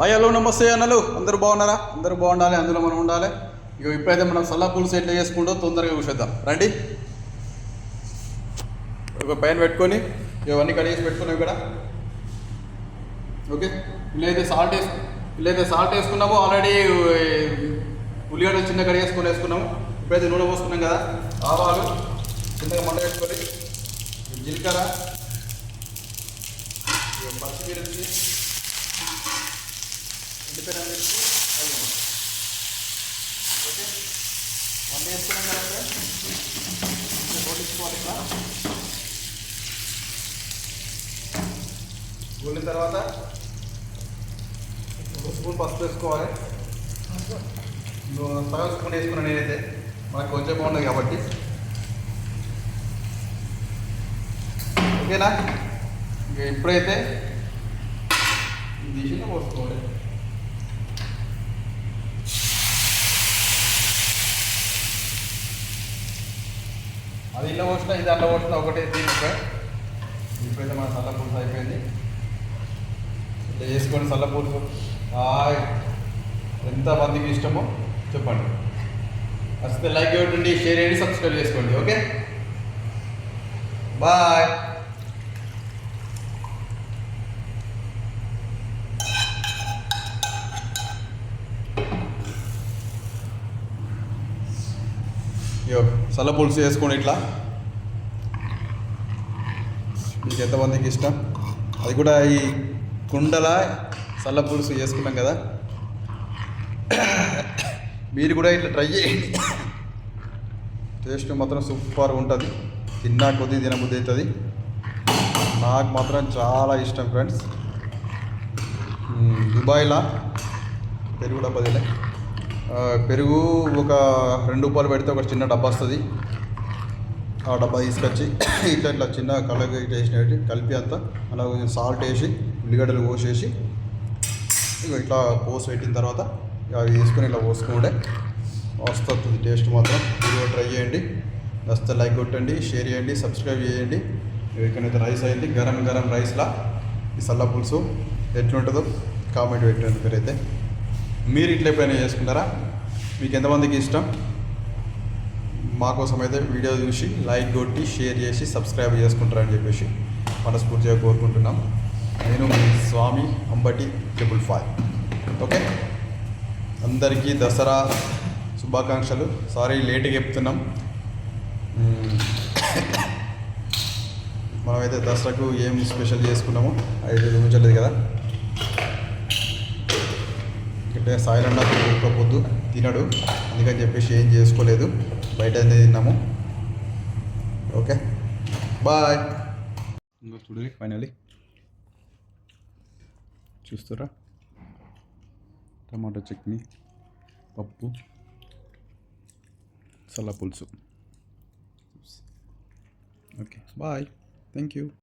Hi hello నమస్తే అన్నలు. అందరూ బాగున్నారా? అందరూ బాగుండాలి అందులో మనం ఉండాలి. ఇక ఇప్పుడైతే మనం సల్లా పులుసు ఎట్లా చేసుకుంటూ తొందరగా కూర్చోద్దాం. రండి. ఒక పైన పెట్టుకొని ఇవన్నీ కడిగేసి పెట్టుకున్నాం ఇక్కడ. ఓకే? ఇల్లైతే సాల్ట్ వేసు ఇల్లైతే సాల్ట్ వేసుకున్నాము. ఆల్రెడీ ఉల్లిగడ్డ చిన్న కడిగేసుకొని వేసుకున్నాము. ఇప్పుడైతే నూనె పోసుకున్నాం కదా. ఆవాలు చిన్నగా మంట వేసుకొని జీలకర్ర ఇక పచ్చిమిర్చి ఎండిపోయిన మిర్చి అల్లం ఓకే వంట వేసుకున్నాం కదా రోటించుకోవాలి ఇట్లా గోలిన తర్వాత ఒక స్పూన్ పసుపు వేసుకోవాలి. నువ్వు సగం స్పూన్ వేసుకున్నాను నేనైతే. మనకు కొంచెం బాగుండదు కాబట్టి. ఓకేనా? ఇంకా ఇప్పుడైతే ఇది తీసి పోసుకోవాలి. అది ఇళ్ళ పోసిన ఇది అల్ల పోసిన ఒకటే దీనిపై ఇప్పుడైతే మన సల్ల పులుసు అయిపోయింది. ఇట్లా చేసుకొని సల్ల పులుసు. హాయ్. ఎంత మందికి ఇష్టమో చెప్పండి. వస్తే లైక్ ఇవ్వండి షేర్ చేయండి సబ్స్క్రైబ్ చేసుకోండి ఓకే? బాయ్. సల్ల పులుసు వేసుకోండి ఇట్లా. మీకు ఎంతమందికి ఇష్టం? అది కూడా ఈ కుండల సల్ల పులుసు చేసుకున్నాం కదా. మీరు కూడా ఇట్లా ట్రై చేయండి. టేస్ట్ మాత్రం సూపర్ ఉంటుంది. తిన్నా కొద్ది తినబుద్ధి అవుతుంది. నాకు మాత్రం చాలా ఇష్టం ఫ్రెండ్స్. దుబాయ్లా పెరుగుడ బదిలే పెరుగు ఒక రెండు రూపాయలు పెడితే ఒక చిన్న డబ్బా వస్తుంది. ఆ డబ్బా తీసుకొచ్చి ఇట్లా ఇట్లా చిన్న కలగ వేసినట్టు కలిపి అంతా అలా కొంచెం సాల్ట్ వేసి ఉల్లిగడ్డలు పోసేసి ఇట్లా పోసి పెట్టిన తర్వాత ఇక అవి వేసుకొని ఇలా పోసుకుంటే వస్తుంది టేస్ట్ మాత్రం. మీరు ట్రై చేయండి. వస్తే లైక్ కొట్టండి షేర్ చేయండి సబ్స్క్రైబ్ చేయండి. ఇక్కడైతే రైస్ అయింది గరం గరం రైస్లా. ఈ సల్ల పులుసు ఎట్లుంటుందో కామెంట్ పెట్టండి మీరైతే. మీరు ఇట్లా ఎప్పుడైనా చేసుకుంటారా? మీకు ఎంతమందికి ఇష్టం? మా కోసం అయితే వీడియో చూసి లైక్ కొట్టి షేర్ చేసి సబ్స్క్రైబ్ చేసుకుంటారని చెప్పేసి మనస్ఫూర్తిగా కోరుకుంటున్నాం. నేను Swami Ambati triple five okay? అందరికీ దసరా శుభాకాంక్షలు. సారీ లేట్గా చెప్తున్నాం. మనమైతే దసరాకు ఏం స్పెషల్ చేసుకున్నామో అది చూపించలేదు కదా. ఇక్కడ సాయిల్ అన్న ఒక్కపోద్దు తినడు. అందుకని చెప్పేసి ఏం చేసుకోలేదు. బయట తిన్నాము. ఓకే. బాయ్. ఇంకా చూడండి ఫైనలీ చూస్తారా టమాటో చట్నీ పప్పు సల్లా పులుసు. Okay bye. Thank you.